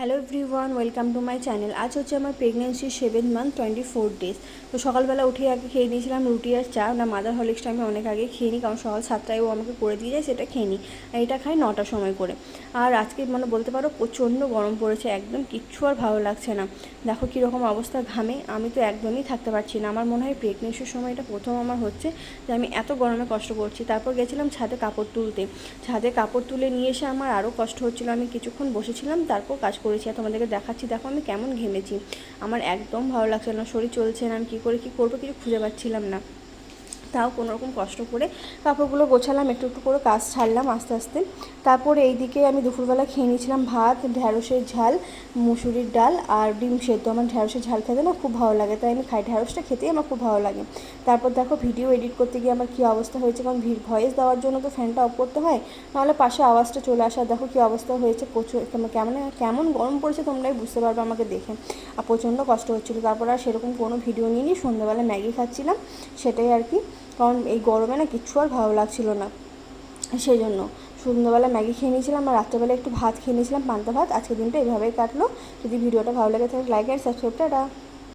Hello everyone, welcome to my channel. আজ হচ্ছে আমার pregnancy seven month, twenty four days. তো সকালবেলা উঠে আগে খেয়ে নিয়েছিলাম রুটি আর চা। না, মাদার হলিক্সটা আমি অনেক আগে খেয়ে নিই কারণ সকাল সাতটায় ও আমাকে করে দিয়ে যায়, সেটা খেয়ে নিই আর এটা খাই নটার সময় করে। আর আজকে মানে বলতে পারো প্রচণ্ড গরম পড়েছে, একদম কিচ্ছু আর ভালো লাগছে না। দেখো কীরকম অবস্থা ঘামে, আমি তো একদমই থাকতে পারছি না। আমার মনে হয় প্রেগনেন্সির সময় এটা প্রথম আমার হচ্ছে যে আমি এত গরমে কষ্ট করছি। তারপর গেছিলাম ছাদে কাপড় তুলতে। ছাদে কাপড় তুলে নিয়ে এসে আমার আরও কষ্ট হচ্ছিল। আমি কিছুক্ষণ বসেছিলাম, তারপর কাজ করেছি আর তোমাদেরকে দেখাচ্ছি, দেখো আমি কেমন ঘেমেছি। আমার একদম ভালো লাগছিল না, শরীর চলছে না, আমি কী করে কী করব কিছু খুঁজে পাচ্ছিলাম না। তাও কোনো রকম কষ্ট করে কাপড়গুলো গোছালাম, একটু একটু করে কাজ ছাড়লাম আস্তে আস্তে। তারপরে এইদিকে আমি দুপুরবেলা খেয়ে নিয়েছিলাম ভাত, ঢ্যাঁড়সের ঝাল, মুসুরির ডাল আর ডিম সেদ্ধ। আমার ঢ্যাঁড়সের ঝাল খেতে না খুব ভালো লাগে, তাই আমি খাই। ঢ্যাঁড়সটা খেতেই আমার খুব ভালো লাগে। তারপর দেখো ভিডিও এডিট করতে গিয়ে আমার কী অবস্থা হয়েছে, কারণ ভিড় ভয়েস দেওয়ার জন্য তো ফ্যানটা অফ করতে হয়, নাহলে পাশে আওয়াজটা চলে আসা। দেখো কী অবস্থা হয়েছে, প্রচুর কেমন কেমন গরম পড়েছে তোমরাই বুঝতে পারবে আমাকে দেখে। আর প্রচণ্ড কষ্ট হচ্ছিল। তারপর আর সেরকম কোনো ভিডিও নিয়ে নিই সন্ধ্যাবেলা ম্যাগি খাচ্ছিলাম, সেটাই আর কি। কারণ এই গরমে না কিচ্ছু আর ভালো লাগছিল না। সেই জন্য সন্ধ্যাবেলা ম্যাগি খেয়ে নিয়েছিলাম আর রাত্রেবেলা একটু ভাত খেয়ে নিয়েছিলাম, পান্তা ভাত। আজকের দিনটা এভাবেই কাটলো। যদি ভিডিওটা ভালো লাগে তাহলে লাইক আর সাবস্ক্রাইবটা